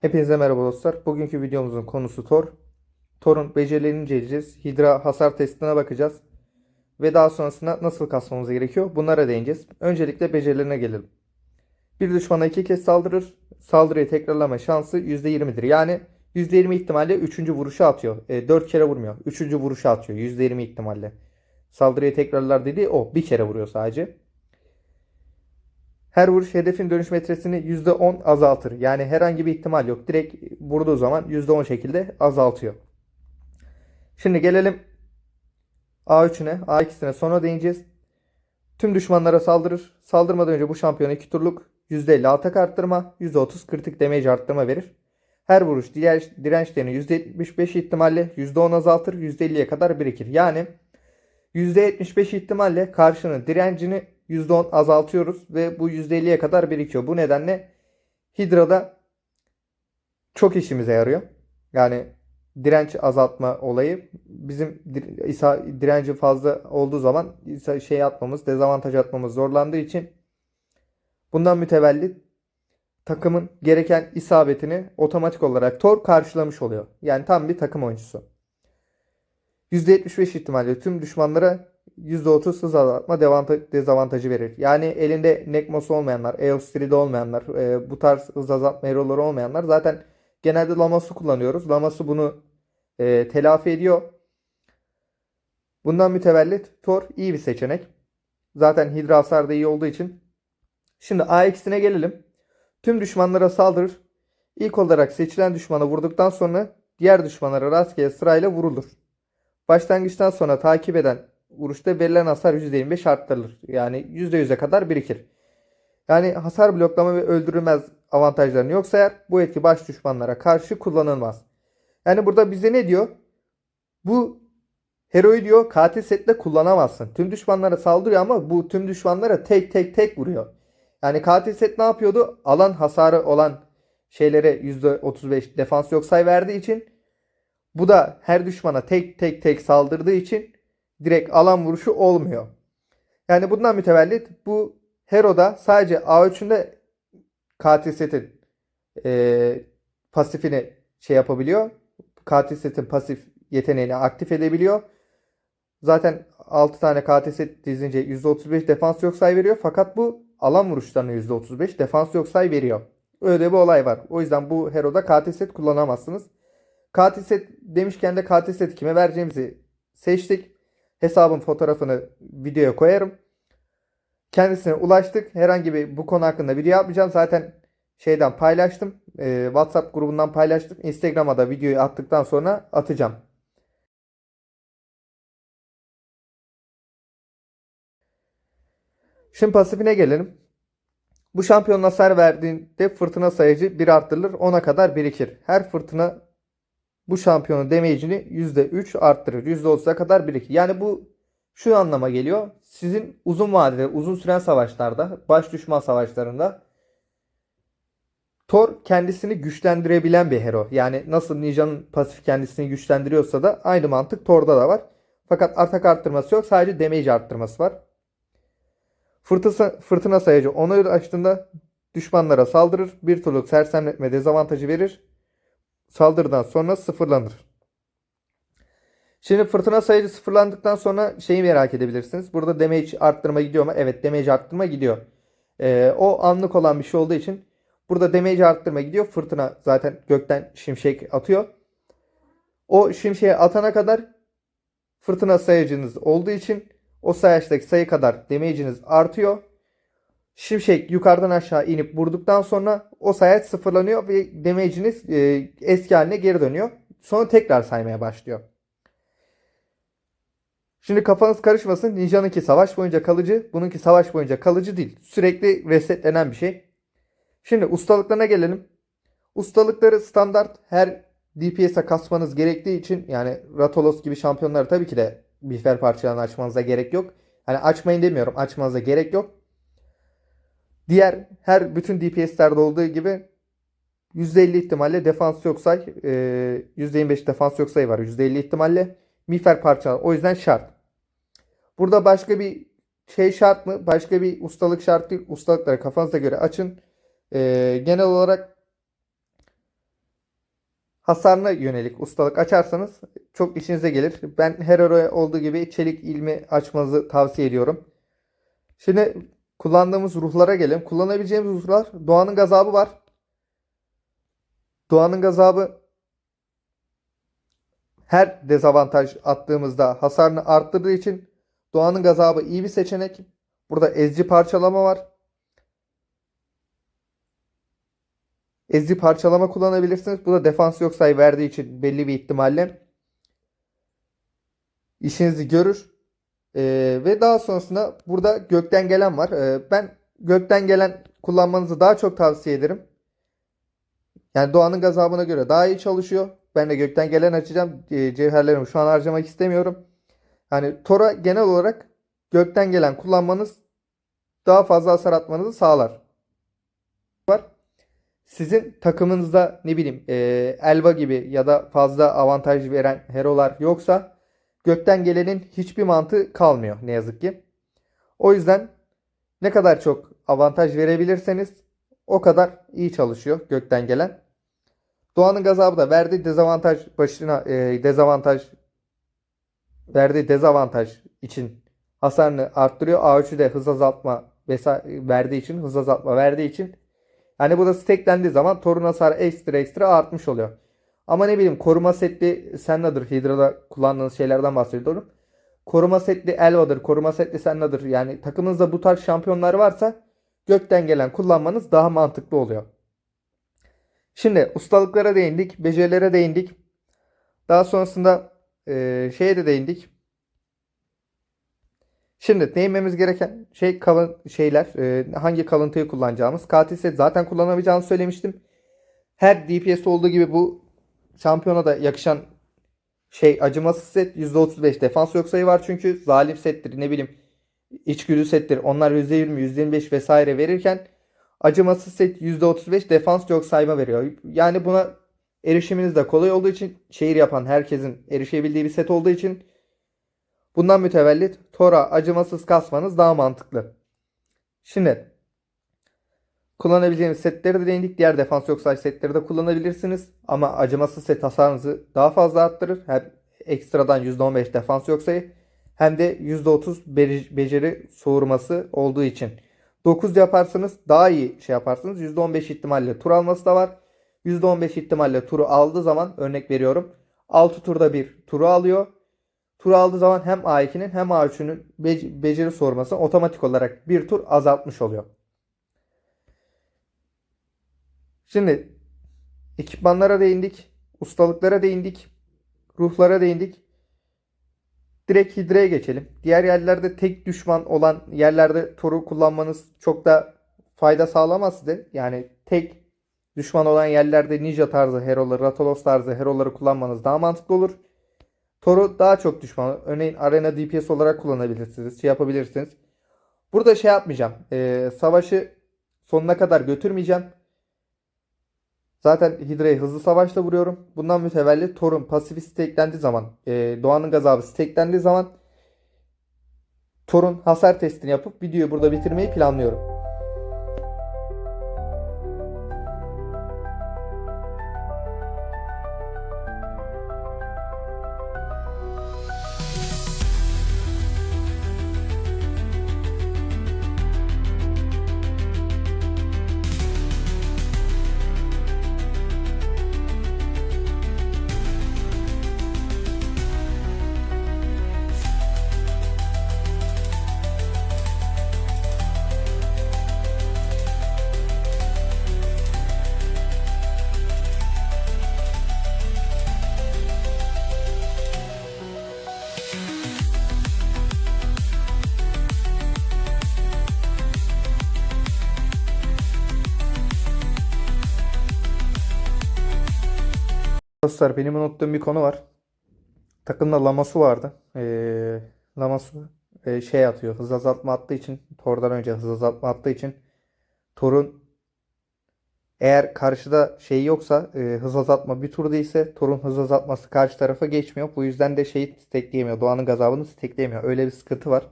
Hepinize merhaba dostlar. Bugünkü videomuzun konusu Thor. Thor'un becerilerini inceleyeceğiz. Hydra hasar testine bakacağız. Ve daha sonrasında nasıl kasmamız gerekiyor bunlara değineceğiz. Öncelikle becerilerine gelelim. Bir düşmana iki kez saldırır. Saldırıyı tekrarlama şansı %20'dir. Yani %20 ihtimalle 3. vuruşa atıyor. E, 4 kere vurmuyor. 3. vuruşa atıyor %20 ihtimalle. Saldırıyı tekrarlar dediği o. Bir kere vuruyor sadece. Her vuruş hedefin dönüş metresini %10 azaltır. Yani herhangi bir ihtimal yok. Direkt vurduğu zaman %10 şekilde azaltıyor. Şimdi gelelim A3'üne, A2'sine sonra değineceğiz. Tüm düşmanlara saldırır. Saldırmadan önce bu şampiyona 2 turluk %50 atak arttırma, %30 kritik damage arttırma verir. Her vuruş diğer dirençlerini %75 ihtimalle %10 azaltır, %50'ye kadar birikir. Yani %75 ihtimalle karşının direncini %10 azaltıyoruz ve bu %50'ye kadar birikiyor. Bu nedenle Hydra'da çok işimize yarıyor. Yani direnç azaltma olayı bizim direnci fazla olduğu zaman şey atmamız, dezavantaj atmamız zorlandığı için bundan mütevellit takımın gereken isabetini otomatik olarak Thor karşılamış oluyor. Yani tam bir takım oyuncusu. %75 ihtimalle tüm düşmanlara %30 hız azaltma dezavantajı verir. Yani elinde Nekmos olmayanlar, Eos 3'de olmayanlar, e, bu tarz hız azaltma hero'ları olmayanlar zaten genelde Lamas'ı kullanıyoruz. Lamas'ı bunu e, telafi ediyor. Bundan mütevellit Thor iyi bir seçenek. Zaten Hydra hasar da iyi olduğu için. Şimdi A2'sine gelelim. Tüm düşmanlara saldırır. İlk olarak seçilen düşmana vurduktan sonra diğer düşmanlara rastgele sırayla vurulur. Başlangıçtan sonra takip eden vuruşta verilen hasar %25 arttırılır. Yani %100'e kadar birikir. Yani hasar bloklama ve öldürülmez avantajlarını yok sayar. Bu etki baş düşmanlara karşı kullanılmaz. Yani burada bize ne diyor? Bu heroyu diyor katil setle kullanamazsın. Tüm düşmanlara saldırıyor ama bu tüm düşmanlara tek tek tek vuruyor. Yani katil set ne yapıyordu? Alan hasarı olan şeylere %35 defans yok say verdiği için bu da her düşmana tek tek tek saldırdığı için direkt alan vuruşu olmuyor. Yani bundan mütevellit bu Hero'da sadece A3'ünde katil setin e, pasifini şey yapabiliyor. Katil setin pasif yeteneğini aktif edebiliyor. Zaten 6 tane katil set dizince %35 defans yok say veriyor. Fakat bu alan vuruşlarına %35 defans yok say veriyor. Öyle bir olay var. O yüzden bu Hero'da katil set kullanamazsınız. Katil set demişken de katil seti kime vereceğimizi seçtik. Hesabın fotoğrafını videoya koyarım. Kendisine ulaştık. Herhangi bir bu konu hakkında video yapmayacağım. Zaten şeyden paylaştım. Ee, WhatsApp grubundan paylaştım. Instagram'a da videoyu attıktan sonra atacağım. Şimdi pasifine gelelim. Bu şampiyonun hasar verdiğinde fırtına sayıcı 1 arttırılır 10'a kadar birikir. Her fırtına bu şampiyonun damage'ini %3 arttırır. %30'a kadar birikir. Yani bu şu anlama geliyor. Sizin uzun vadede, uzun süren savaşlarda, baş düşman savaşlarında Thor kendisini güçlendirebilen bir hero. Yani nasıl Ninja'nın pasif kendisini güçlendiriyorsa da aynı mantık Thor'da da var. Fakat atak arttırması yok. Sadece damage arttırması var. Fırtına, fırtına sayıcı onu açtığında düşmanlara saldırır. Bir turluk sersemletme dezavantajı verir. Saldırıdan sonra sıfırlanır. Şimdi fırtına sayıcı sıfırlandıktan sonra şeyi merak edebilirsiniz. Burada damage arttırma gidiyor mu? Evet damage arttırma gidiyor. Ee, o anlık olan bir şey olduğu için burada damage arttırma gidiyor. Fırtına zaten gökten şimşek atıyor. O şimşeği atana kadar fırtına sayıcınız olduğu için o sayaçtaki sayı kadar damage'iniz artıyor. Şimşek yukarıdan aşağı inip vurduktan sonra o sayaç sıfırlanıyor ve damage'iniz e, eski haline geri dönüyor. Sonra tekrar saymaya başlıyor. Şimdi kafanız karışmasın. Ninja'nınki savaş boyunca kalıcı. Bununki savaş boyunca kalıcı değil. Sürekli resetlenen bir şey. Şimdi ustalıklarına gelelim. Ustalıkları standart her DPS'e kasmanız gerektiği için yani Ratolos gibi şampiyonları tabii ki de bifer parçalarını açmanıza gerek yok. Hani açmayın demiyorum. Açmanıza gerek yok. Diğer her bütün DPS'lerde olduğu gibi %50 ihtimalle defans yok say. E, %25 defans yok var. %50 ihtimalle miğfer parçalar. O yüzden şart. Burada başka bir şey şart mı? Başka bir ustalık şart değil. Ustalıkları kafanıza göre açın. E, genel olarak hasarına yönelik ustalık açarsanız çok işinize gelir. Ben her ara olduğu gibi çelik ilmi açmanızı tavsiye ediyorum. Şimdi kullandığımız ruhlara gelelim. Kullanabileceğimiz ruhlar Doğanın Gazabı var. Doğanın Gazabı her dezavantaj attığımızda hasarını arttırdığı için Doğanın Gazabı iyi bir seçenek. Burada ezici parçalama var. Ezici parçalama kullanabilirsiniz. Bu da defans yok verdiği için belli bir ihtimalle işinizi görür. Ee, ve daha sonrasında burada gökten gelen var. Ee, ben gökten gelen kullanmanızı daha çok tavsiye ederim. Yani doğanın gazabına göre daha iyi çalışıyor. Ben de gökten gelen açacağım. Ee, cevherlerimi şu an harcamak istemiyorum. Yani Tora genel olarak gökten gelen kullanmanız daha fazla hasar atmanızı sağlar. Var. Sizin takımınızda ne bileyim e, Elva gibi ya da fazla avantaj veren herolar yoksa gökten gelenin hiçbir mantığı kalmıyor ne yazık ki. O yüzden ne kadar çok avantaj verebilirseniz o kadar iyi çalışıyor gökten gelen. Doğanın gazabı da verdiği dezavantaj başına e, dezavantaj verdiği dezavantaj için hasarını arttırıyor. A3'ü de hız azaltma vesaire verdiği için hız azaltma verdiği için yani bu da steklendiği zaman torun hasarı ekstra ekstra artmış oluyor. Ama ne bileyim koruma setli Sennadır. Hydra'da kullandığınız şeylerden bahsediyorum. Koruma setli Elva'dır. Koruma setli Sennadır. Yani takımınızda bu tarz şampiyonlar varsa gökten gelen kullanmanız daha mantıklı oluyor. Şimdi ustalıklara değindik. Becerilere değindik. Daha sonrasında e, şeye de değindik. Şimdi değinmemiz gereken şey kalın şeyler. e, hangi kalıntıyı kullanacağımız. Katil set zaten kullanamayacağını söylemiştim. Her DPS olduğu gibi bu şampiyona da yakışan şey acımasız set %35 defans yok sayı var çünkü zalim settir ne bileyim içgüdü settir onlar %20 %25 vesaire verirken acımasız set %35 defans yok sayma veriyor. Yani buna erişiminiz de kolay olduğu için şehir yapan herkesin erişebildiği bir set olduğu için bundan mütevellit Tora acımasız kasmanız daha mantıklı. Şimdi kullanabileceğiniz setleri de değindik. Diğer defans yok say setleri de kullanabilirsiniz. Ama acımasız set hasarınızı daha fazla arttırır. Hem ekstradan %15 defans yok sayı hem de %30 be- beceri soğurması olduğu için. 9 yaparsanız daha iyi şey yaparsınız. %15 ihtimalle tur alması da var. %15 ihtimalle turu aldığı zaman örnek veriyorum. 6 turda bir turu alıyor. Turu aldığı zaman hem A2'nin hem A3'ünün bec- beceri sorması otomatik olarak bir tur azaltmış oluyor. Şimdi ekipmanlara değindik, ustalıklara değindik, ruhlara değindik. Direkt Hidra'ya geçelim. Diğer yerlerde tek düşman olan yerlerde Thor'u kullanmanız çok da fayda sağlamaz size. Yani tek düşman olan yerlerde Ninja tarzı heroları, Ratalos tarzı heroları kullanmanız daha mantıklı olur. Thor'u daha çok düşman. Örneğin arena DPS olarak kullanabilirsiniz. Şey yapabilirsiniz. Burada şey yapmayacağım. Ee, savaşı sonuna kadar götürmeyeceğim. Zaten Hidra'yı hızlı savaşta vuruyorum. Bundan mütevellit Thor'un pasifi steklendiği zaman, e, Doğan'ın gazabı steklendiği zaman Thor'un hasar testini yapıp videoyu burada bitirmeyi planlıyorum. Dostlar benim unuttuğum bir konu var. Takımda Lamassu vardı. Ee, Lamassu e, şey atıyor. Hız azaltma attığı için Thor'dan önce hız azaltma attığı için Thor'un eğer karşıda şey yoksa e, hız azaltma bir tur değilse Thor'un hız azaltması karşı tarafa geçmiyor. Bu yüzden de şeyi stekleyemiyor. Doğanın gazabını stekleyemiyor. Öyle bir sıkıntı var.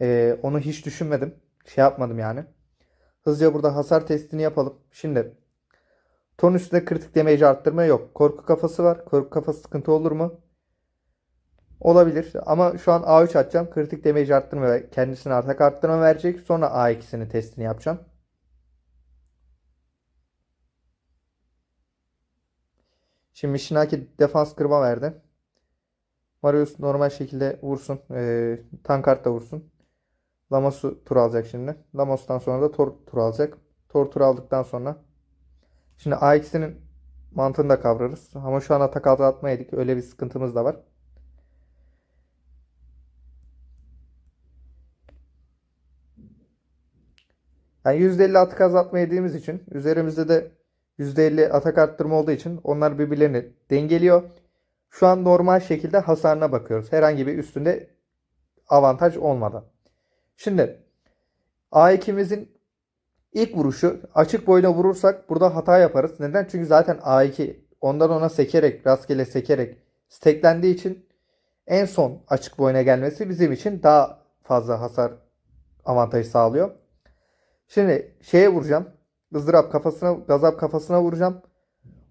Ee, onu hiç düşünmedim. Şey yapmadım yani. Hızlıca burada hasar testini yapalım. Şimdi Torun üstünde kritik damage arttırma yok. Korku kafası var. Korku kafası sıkıntı olur mu? Olabilir. Ama şu an A3 atacağım. Kritik damage arttırma ve kendisine atak arttırma verecek. Sonra A2'sinin testini yapacağım. Şimdi Shinaki defans kırma verdi. Marius normal şekilde vursun. Ee, Tankart da vursun. Lamos'u tur alacak şimdi. Lamos'tan sonra da Tor tur alacak. Tor tur aldıktan sonra. Şimdi AX'inin mantığını da kavrarız. Ama şu an atak altı atmayaydık. Öyle bir sıkıntımız da var. Yani %50 atak azaltma yediğimiz için üzerimizde de %50 atak arttırma olduğu için onlar birbirlerini dengeliyor. Şu an normal şekilde hasarına bakıyoruz. Herhangi bir üstünde avantaj olmadan. Şimdi A2'mizin ilk vuruşu açık boyuna vurursak burada hata yaparız. Neden? Çünkü zaten A2 ondan ona sekerek rastgele sekerek steklendiği için en son açık boyuna gelmesi bizim için daha fazla hasar avantajı sağlıyor. Şimdi şeye vuracağım. ızdırap kafasına, gazap kafasına vuracağım.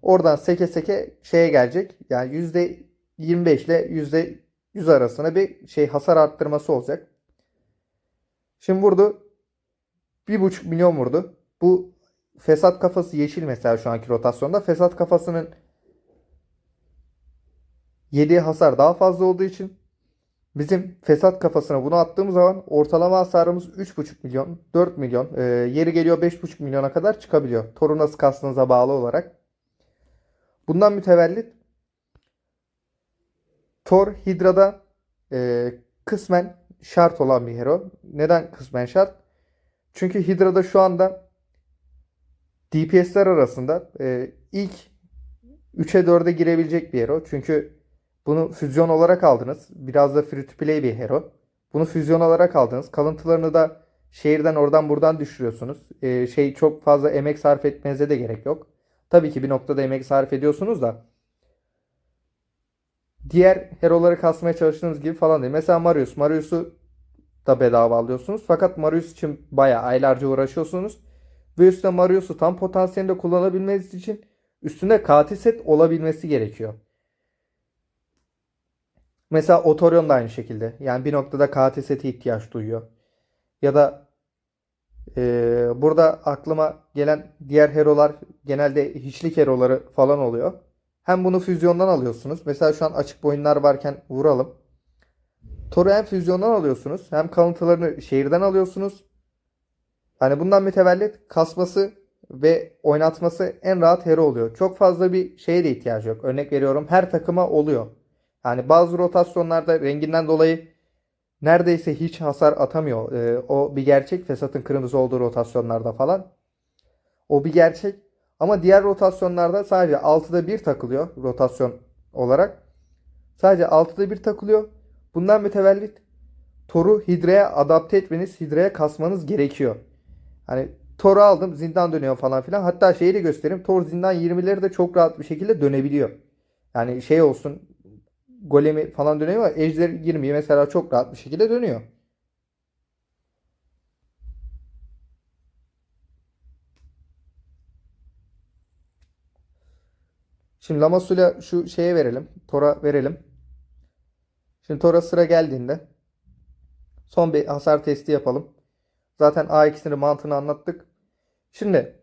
Oradan seke seke şeye gelecek. Yani %25 ile %100 arasında bir şey hasar arttırması olacak. Şimdi vurdu. 1,5 milyon vurdu. Bu fesat kafası yeşil mesela şu anki rotasyonda. Fesat kafasının yediği hasar daha fazla olduğu için bizim fesat kafasına bunu attığımız zaman ortalama hasarımız 3,5 milyon, 4 milyon, e, yeri geliyor 5,5 milyona kadar çıkabiliyor. Toru nasıl kastığınıza bağlı olarak. Bundan mütevellit Thor Hydra'da e, kısmen şart olan bir hero. Neden kısmen şart? Çünkü Hydra'da şu anda DPS'ler arasında e, ilk 3'e 4'e girebilecek bir hero. Çünkü bunu füzyon olarak aldınız. Biraz da free to play bir hero. Bunu füzyon olarak aldınız. Kalıntılarını da şehirden oradan buradan düşürüyorsunuz. E, şey çok fazla emek sarf etmenize de gerek yok. Tabii ki bir noktada emek sarf ediyorsunuz da diğer heroları kasmaya çalıştığınız gibi falan değil. Mesela Marius. Marius'u da bedava alıyorsunuz. Fakat Marius için bayağı aylarca uğraşıyorsunuz. Ve üstüne Marius'u tam potansiyelinde kullanabilmeniz için üstünde katil set olabilmesi gerekiyor. Mesela Otorion da aynı şekilde. Yani bir noktada katil seti ihtiyaç duyuyor. Ya da ee, burada aklıma gelen diğer herolar genelde hiçlik heroları falan oluyor. Hem bunu füzyondan alıyorsunuz. Mesela şu an açık boyunlar varken vuralım. Thor'u hem füzyondan alıyorsunuz hem kalıntılarını şehirden alıyorsunuz. Hani bundan mütevellit kasması ve oynatması en rahat hero oluyor. Çok fazla bir şeye de ihtiyacı yok. Örnek veriyorum her takıma oluyor. Yani bazı rotasyonlarda renginden dolayı neredeyse hiç hasar atamıyor. Ee, o bir gerçek. Fesat'ın kırmızı olduğu rotasyonlarda falan. O bir gerçek. Ama diğer rotasyonlarda sadece 6'da 1 takılıyor rotasyon olarak. Sadece 6'da 1 takılıyor. Bundan mütevellit Thor'u Hidra'ya adapte etmeniz, Hidra'ya kasmanız gerekiyor. Hani Thor'u aldım zindan dönüyor falan filan. Hatta şeyi de göstereyim. Thor zindan 20'leri de çok rahat bir şekilde dönebiliyor. Yani şey olsun golemi falan dönüyor ama ejder 20'yi mesela çok rahat bir şekilde dönüyor. Şimdi Lamassu'yla şu şeye verelim. Tora verelim. Şimdi Tora sıra geldiğinde son bir hasar testi yapalım. Zaten A2'sini mantığını anlattık. Şimdi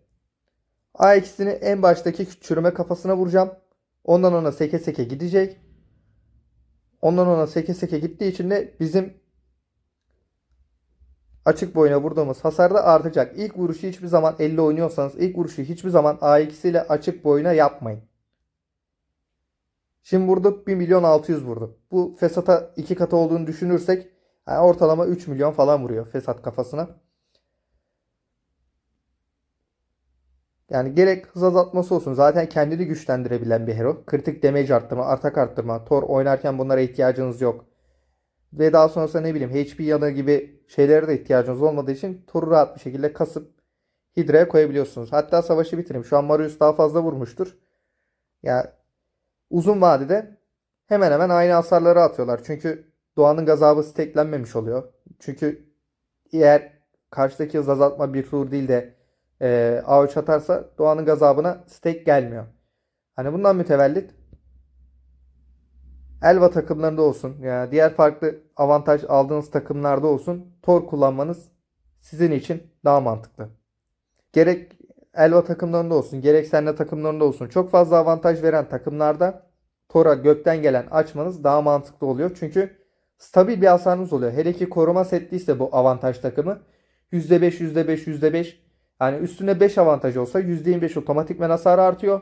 A2'sini en baştaki çürüme kafasına vuracağım. Ondan ona seke seke gidecek. Ondan ona seke seke gittiği için de bizim açık boyuna vurduğumuz hasar da artacak. İlk vuruşu hiçbir zaman 50 oynuyorsanız ilk vuruşu hiçbir zaman A2 ile açık boyuna yapmayın. Şimdi vurduk 1 milyon 600 vurduk. Bu Fesat'a iki katı olduğunu düşünürsek yani ortalama 3 milyon falan vuruyor Fesat kafasına. Yani gerek hız azaltması olsun. Zaten kendini güçlendirebilen bir hero. Kritik damage arttırma, atak arttırma. Thor oynarken bunlara ihtiyacınız yok. Ve daha sonrasında ne bileyim HP yanı gibi şeylere de ihtiyacınız olmadığı için Thor'u rahat bir şekilde kasıp Hydra'ya koyabiliyorsunuz. Hatta savaşı bitireyim. Şu an Marius daha fazla vurmuştur. Ya yani uzun vadede hemen hemen aynı hasarları atıyorlar. Çünkü Doğan'ın gazabı steklenmemiş oluyor. Çünkü eğer karşıdaki hız azaltma bir tur değil de e, A3 atarsa Doğan'ın gazabına stack gelmiyor. Hani bundan mütevellit Elva takımlarında olsun ya diğer farklı avantaj aldığınız takımlarda olsun Tor kullanmanız sizin için daha mantıklı. Gerek Elva takımlarında olsun gerek Senna takımlarında olsun çok fazla avantaj veren takımlarda Tor'a gökten gelen açmanız daha mantıklı oluyor. Çünkü stabil bir hasarınız oluyor. Hele ki koruma setliyse bu avantaj takımı %5 %5 %5 yani üstüne 5 avantaj olsa %25 otomatikmen hasar artıyor.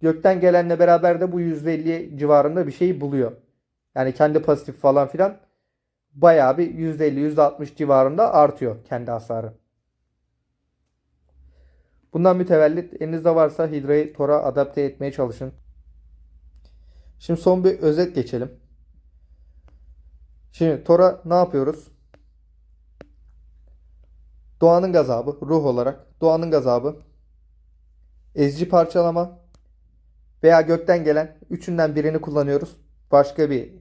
Gökten gelenle beraber de bu %50 civarında bir şey buluyor. Yani kendi pasif falan filan bayağı bir %50 %60 civarında artıyor kendi hasarı. Bundan mütevellit elinizde varsa Hidra'yı Thor'a adapte etmeye çalışın. Şimdi son bir özet geçelim. Şimdi Thor'a ne yapıyoruz? Doğanın gazabı ruh olarak doğanın gazabı ezici parçalama veya gökten gelen üçünden birini kullanıyoruz. Başka bir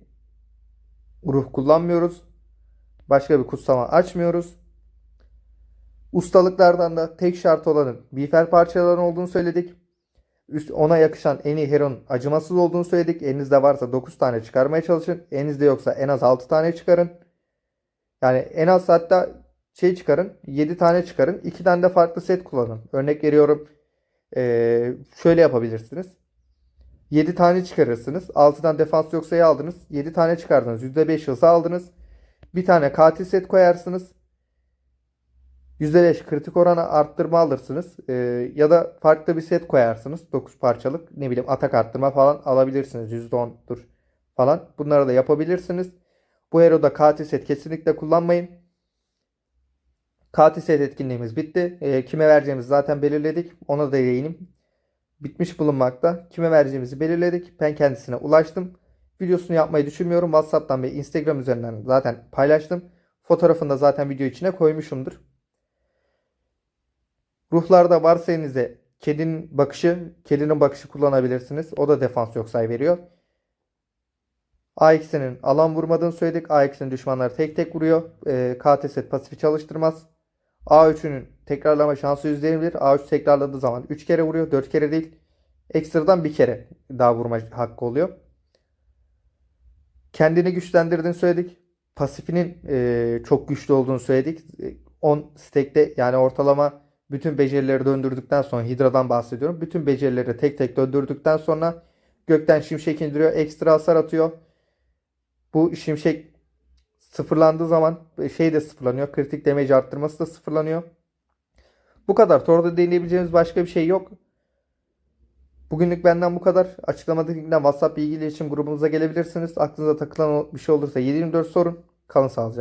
ruh kullanmıyoruz. Başka bir kutsama açmıyoruz. Ustalıklardan da tek şart olanın miğfer parçaların olduğunu söyledik. Üst, ona yakışan en iyi heron acımasız olduğunu söyledik. Elinizde varsa 9 tane çıkarmaya çalışın. Elinizde yoksa en az 6 tane çıkarın. Yani en az hatta şey çıkarın. 7 tane çıkarın. 2 tane de farklı set kullanın. Örnek veriyorum. Ee, şöyle yapabilirsiniz. 7 tane çıkarırsınız. 6'dan defans yok sayı aldınız. 7 tane çıkardınız. %5 hızı aldınız. Bir tane katil set koyarsınız. %5 kritik oranı arttırma alırsınız. Ee, ya da farklı bir set koyarsınız. 9 parçalık. Ne bileyim atak arttırma falan alabilirsiniz. %10'dur falan. Bunları da yapabilirsiniz. Bu Hero'da katil set kesinlikle kullanmayın. Katil set etkinliğimiz bitti. Ee, kime vereceğimizi zaten belirledik. Ona da değineyim. Bitmiş bulunmakta. Kime vereceğimizi belirledik. Ben kendisine ulaştım. Videosunu yapmayı düşünmüyorum. WhatsApp'tan ve Instagram üzerinden zaten paylaştım. Fotoğrafını da zaten video içine koymuşumdur. Ruhlarda varsa elinizde kedinin bakışı, kedinin bakışı kullanabilirsiniz. O da defans yok say veriyor. A2'sinin alan vurmadığını söyledik. A2'sinin düşmanları tek tek vuruyor. E, KT set pasifi çalıştırmaz. A3'ünün tekrarlama şansı %21. A3 tekrarladığı zaman 3 kere vuruyor. 4 kere değil. Ekstradan bir kere daha vurma hakkı oluyor. Kendini güçlendirdiğini söyledik. Pasifinin e, çok güçlü olduğunu söyledik. 10 stack'te yani ortalama bütün becerileri döndürdükten sonra Hidra'dan bahsediyorum. Bütün becerileri tek tek döndürdükten sonra gökten şimşek indiriyor. Ekstra hasar atıyor. Bu şimşek sıfırlandığı zaman şey de sıfırlanıyor. Kritik damage arttırması da sıfırlanıyor. Bu kadar. Thor'da deneyebileceğimiz başka bir şey yok. Bugünlük benden bu kadar. Açıklamada linkten WhatsApp bilgi iletişim grubumuza gelebilirsiniz. Aklınıza takılan bir şey olursa 724 sorun. Kalın sağlıcakla.